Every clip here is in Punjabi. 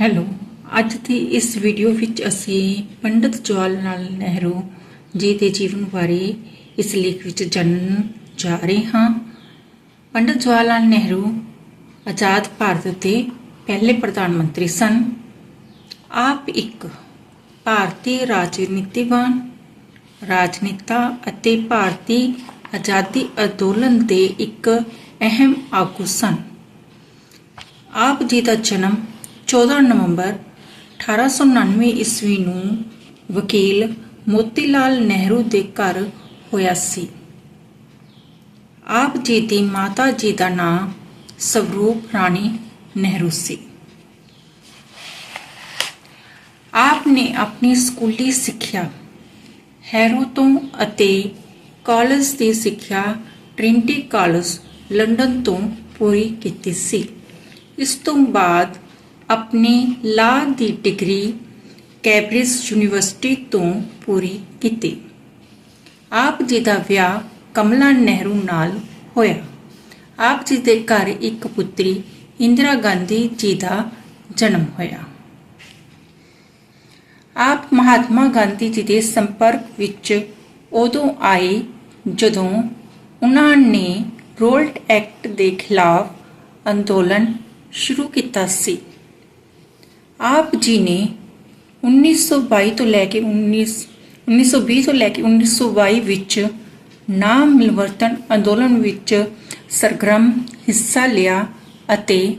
ਹੈਲੋ, ਅੱਜ ਦੀ ਇਸ ਵੀਡੀਓ ਵਿੱਚ ਅਸੀਂ ਪੰਡਿਤ ਜਵਾਹਰ ਲਾਲ ਨਹਿਰੂ ਜੀ ਦੇ ਜੀਵਨ ਬਾਰੇ ਇਸ ਲੇਖ ਵਿੱਚ ਜਾਣਨ ਜਾ ਰਹੇ ਹਾਂ। ਪੰਡਿਤ ਜਵਾਹਰ ਲਾਲ ਨਹਿਰੂ ਆਜ਼ਾਦ ਭਾਰਤ ਦੇ ਪਹਿਲੇ ਪ੍ਰਧਾਨ ਮੰਤਰੀ ਸਨ। ਆਪ ਇੱਕ ਭਾਰਤੀ ਰਾਜਨੀਤੀਵਾਨ, ਰਾਜਨੇਤਾ ਅਤੇ ਭਾਰਤੀ ਆਜ਼ਾਦੀ ਅੰਦੋਲਨ ਦੇ ਇੱਕ ਅਹਿਮ ਆਗੂ ਸਨ। ਆਪ ਜੀ ਦਾ ਜਨਮ 14 ਨਵੰਬਰ 1899 ਈਸਵੀ ਨੂੰ ਵਕੀਲ ਮੋਤੀ ਲਾਲ ਨਹਿਰੂ ਦੇ ਘਰ ਹੋਇਆ ਸੀ। ਆਪ ਜੀ ਦੀ ਮਾਤਾ ਜੀ ਦਾ ਨਾਮ ਸਵਰੂਪ ਰਾਣੀ ਨਹਿਰੂ ਸੀ। ਆਪ ਨੇ ਆਪਣੀ ਸਕੂਲੀ ਸਿੱਖਿਆ ਹੈਰੋ ਤੋਂ ਅਤੇ ਕਾਲਜ ਦੀ ਸਿੱਖਿਆ ਟ੍ਰਿੰਟੀ ਕਾਲਜ ਲੰਡਨ ਤੋਂ ਪੂਰੀ ਕੀਤੀ ਸੀ। ਇਸ ਤੋਂ ਬਾਅਦ ਆਪਣੀ ਲਾਅ ਦੀ ਡਿਗਰੀ ਕੈਂਬਰਿਜ ਯੂਨੀਵਰਸਿਟੀ ਤੋਂ ਪੂਰੀ ਕੀਤੀ। ਆਪ ਜੀ ਦਾ ਵਿਆਹ ਕਮਲਾ ਨਹਿਰੂ ਨਾਲ ਹੋਇਆ। ਆਪ ਜੀ ਦੇ ਘਰ ਇੱਕ ਪੁੱਤਰੀ ਇੰਦਰਾ ਗਾਂਧੀ ਜੀ ਦਾ ਜਨਮ ਹੋਇਆ। ਆਪ ਮਹਾਤਮਾ ਗਾਂਧੀ ਜੀ ਦੇ ਸੰਪਰਕ ਵਿੱਚ ਉਦੋਂ ਆਏ ਜਦੋਂ ਉਹਨਾਂ ਨੇ ਰੋਲਟ ਐਕਟ ਦੇ ਖਿਲਾਫ ਅੰਦੋਲਨ ਸ਼ੁਰੂ ਕੀਤਾ ਸੀ। ਆਪ ਜੀ ਨੇ 1922 ਤੋਂ ਲੈ ਕੇ 19 1920 ਤੋਂ ਲੈ ਕੇ 1922 ਵਿੱਚ ਨਾਮ ਮਿਲਵਰਤਨ ਅੰਦੋਲਨ ਵਿੱਚ ਸਰਗਰਮ ਹਿੱਸਾ ਲਿਆ ਅਤੇ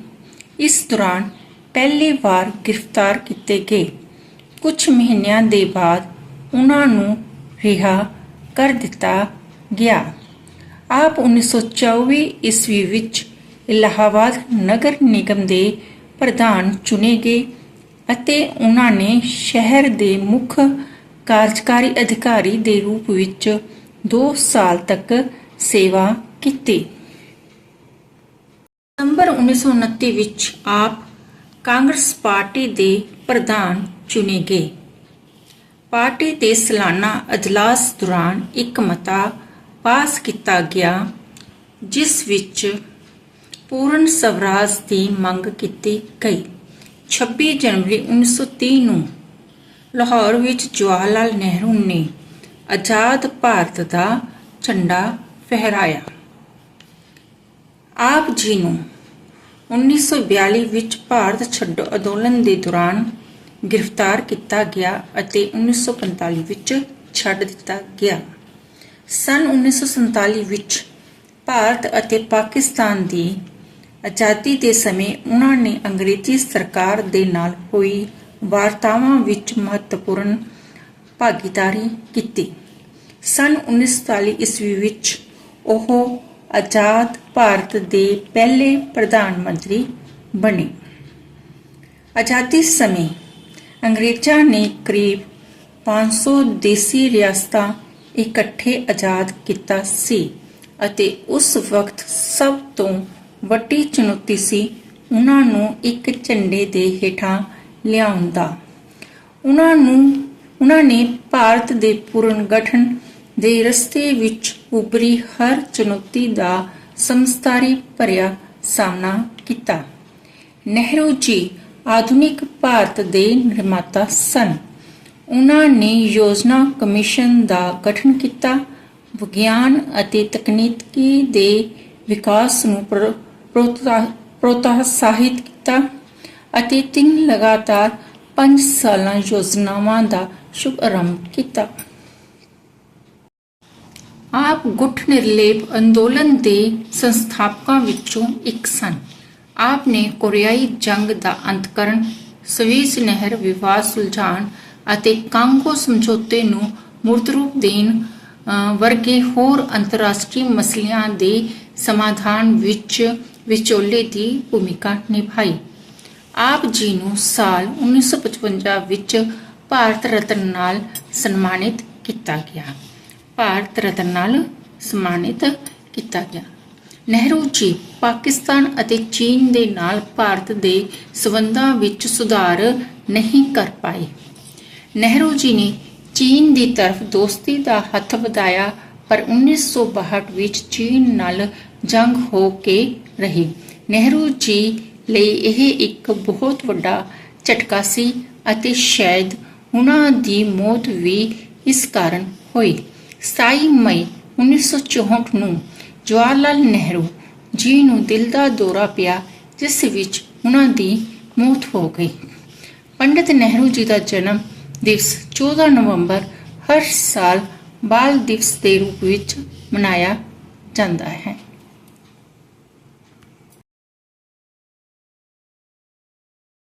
ਇਸ ਦੌਰਾਨ ਪਹਿਲੀ ਵਾਰ ਗ੍ਰਿਫਤਾਰ ਕੀਤੇ ਗਏ। ਕੁਝ ਮਹੀਨਿਆਂ ਦੇ ਬਾਅਦ ਉਹਨਾਂ ਨੂੰ ਰਿਹਾ ਕਰ ਦਿੱਤਾ ਗਿਆ। ਆਪ 1924 ਈਸਵੀ ਵਿੱਚ ਇਲਾਹਾਬਾਦ ਨਗਰ ਨਿਗਮ ਦੇ ਪ੍ਰਧਾਨ ਚੁਣੇ ਗਏ। ਅਤੇ ਉਹਨਾਂ ਨੇ ਸ਼ਹਿਰ ਦੇ ਮੁੱਖ ਕਾਰਜਕਾਰੀ ਅਧਿਕਾਰੀ ਦੇ ਰੂਪ ਵਿੱਚ 2 ਸਾਲ ਤੱਕ ਸੇਵਾ ਕੀਤੀ। ਸਤੰਬਰ 1929 ਵਿੱਚ ਆਪ ਕਾਂਗਰਸ ਪਾਰਟੀ ਦੇ ਪ੍ਰਧਾਨ ਚੁਣੇ ਗਏ। ਪਾਰਟੀ ਦੇ ਸਾਲਾਨਾ ਅਜਲਾਸ ਦੌਰਾਨ ਇੱਕ ਮਤਾ ਪਾਸ ਕੀਤਾ ਗਿਆ, ਜਿਸ ਵਿੱਚ ਪੂਰਨ ਸਵਰਾਜ ਦੀ ਮੰਗ ਕੀਤੀ ਗਈ। 26 ਜਨਵਰੀ 1930 ਨੂੰ ਲਾਹੌਰ ਵਿੱਚ ਜਵਾਹਰ ਲਾਲ ਨਹਿਰੂ ਨੇ ਆਜ਼ਾਦ ਭਾਰਤ ਦਾ ਝੰਡਾ ਫਹਿਰਾਇਆ। ਆਪ ਜੀ ਨੂੰ 1942 ਵਿੱਚ ਭਾਰਤ ਛੱਡੋ ਅੰਦੋਲਨ ਦੇ ਦੌਰਾਨ ਗ੍ਰਿਫਤਾਰ ਕੀਤਾ ਗਿਆ ਅਤੇ 1945 ਵਿੱਚ ਛੱਡ ਦਿੱਤਾ ਗਿਆ। ਸਨ 1947 ਵਿੱਚ ਭਾਰਤ ਅਤੇ ਪਾਕਿਸਤਾਨ ਦੀ ਆਜ਼ਾਦੀ ਦੇ ਸਮੇਂ ਉਹਨਾਂ ਨੇ ਅੰਗਰੇਜ਼ੀ ਸਰਕਾਰ ਦੇ ਨਾਲ ਹੋਈ ਵਾਰਤਾਵਾਂ ਵਿੱਚ ਮਹੱਤਵਪੂਰਨ ਭਾਗੀਦਾਰੀ ਕੀਤੀ। ਸਨ 1947 ਈਸਵੀ ਵਿੱਚ ਉਹ ਆਜ਼ਾਦ ਭਾਰਤ ਦੇ ਪਹਿਲੇ ਪ੍ਰਧਾਨ ਮੰਤਰੀ ਬਣੇ। ਆਜ਼ਾਦੀ ਸਮੇਂ ਅੰਗਰੇਜ਼ਾਂ ਨੇ ਕਰੀਬ 500 ਦੇਸੀ ਰਿਆਸਤਾਂ ਇਕੱਠੇ ਆਜ਼ਾਦ ਕੀਤਾ ਸੀ ਅਤੇ ਉਸ ਵਕਤ ਸਭ ਤੋਂ ਵੱਡੀ ਚੁਣੌਤੀ ਸੀ ਉਹਨਾਂ ਨੂੰ ਇੱਕ ਝੰਡੇ ਦੇ ਹੇਠਾਂ ਲਿਆਉਣ ਦਾ। ਉਹਨਾਂ ਨੂੰ, ਉਹਨਾਂ ਨੇ ਭਾਰਤ ਦੇ ਪੂਰਨ ਗਠਨ ਦੇ ਰਸਤੇ ਵਿੱਚ ਉਭਰੀ ਹਰ ਚੁਣੌਤੀ ਦਾ ਸਮਝਦਾਰੀ ਭਰਿਆ ਸਾਹਮਣਾ ਕੀਤਾ। ਨਹਿਰੂ ਜੀ ਆਧੁਨਿਕ ਭਾਰਤ ਦੇ ਨਿਰਮਾਤਾ ਸਨ। ਉਹਨਾਂ ਨੇ ਯੋਜਨਾ ਕਮਿਸ਼ਨ ਦਾ ਗਠਨ ਕੀਤਾ, ਵਿਗਿਆਨ ਅਤੇ ਤਕਨੀਕੀ ਦੇ ਵਿਕਾਸ ਨੂੰ ਪ੍ਰੋਤਸਾਹਿਤ ਕੀਤਾ ਅਤੇ ਤਿੰਨ ਲਗਾਤਾਰ 5 ਸਾਲਾਂ ਯੋਜਨਾਵਾਂ ਦਾ ਸ਼ੁਭ ਕੀਤਾ ਆਪ ਗੁੱਟ ਨਿਰਲੇਪ ਅੰਦੋਲਨ ਦੇ ਸੰਸਥਾਪਕਾਂ ਵਿੱਚੋਂ ਇੱਕ ਸਨ ਆਪ ਨੇ ਕੋਰੀਆਈ ਜੰਗ ਦਾ ਅੰਤ ਕਰਨ ਸਵੀਸ ਨਹਿਰ ਵਿਵਾਦ ਸੁਲਝਾਉਣ ਅਤੇ ਕਾਂਗੋ ਸਮਝੌਤੇ ਨੂੰ ਮੂਰਤ ਰੂਪ ਦੇਣ ਵਰਗੇ ਹੋਰ ਅੰਤਰਰਾਸ਼ਟਰੀ ਮਸਲਿਆਂ ਦੇ ਸਮਾਧਾਨ ਵਿੱਚ ਵਿਚੋਲੇ ਦੀ ਭੂਮਿਕਾ ਨਿਭਾਈ। ਆਪ ਜੀ ਨੂੰ ਸਾਲ 1955 ਵਿੱਚ ਭਾਰਤ ਰਤਨ ਨਾਲ ਸਨਮਾਨਿਤ ਕੀਤਾ ਗਿਆ। ਭਾਰਤ ਰਤਨ ਨਾਲ ਸਨਮਾਨਿਤ ਕੀਤਾ ਗਿਆ। ਨਹਿਰੂ ਜੀ ਪਾਕਿਸਤਾਨ ਅਤੇ ਚੀਨ ਦੇ ਨਾਲ ਭਾਰਤ ਦੇ ਸਬੰਧਾਂ ਵਿੱਚ ਸੁਧਾਰ ਨਹੀਂ ਕਰ ਪਾਏ। ਨਹਿਰੂ ਜੀ ਨੇ ਚੀਨ ਦੀ ਤਰਫ ਦੋਸਤੀ ਦਾ ਹੱਥ ਵਧਾਇਆ, ਪਰ 1962 ਵਿੱਚ ਚੀਨ ਨਾਲ ਜੰਗ ਹੋ ਕੇ ਰਹੀ। ਨਹਿਰੂ ਜੀ ਲਈ ਇਹ ਇੱਕ ਬਹੁਤ ਵੱਡਾ ਝਟਕਾ ਸੀ ਅਤੇ ਸ਼ਾਇਦ ਉਹਨਾਂ ਦੀ ਮੌਤ ਵੀ ਇਸ ਕਾਰਨ ਹੋਈ। 27 ਮਈ 1964 ਨੂੰ ਜਵਾਹਰ ਲਾਲ ਨਹਿਰੂ ਜੀ ਨੂੰ ਦਿਲ ਦਾ ਦੌਰਾ ਪਿਆ, ਜਿਸ ਵਿੱਚ ਉਹਨਾਂ ਦੀ ਮੌਤ ਹੋ ਗਈ। ਪੰਡਿਤ ਨਹਿਰੂ ਜੀ ਦਾ ਜਨਮ ਦਿਵਸ 14 ਨਵੰਬਰ ਹਰ ਸਾਲ ਬਾਲ ਦਿਵਸ ਦੇ ਰੂਪ ਵਿੱਚ ਮਨਾਇਆ ਜਾਂਦਾ ਹੈ।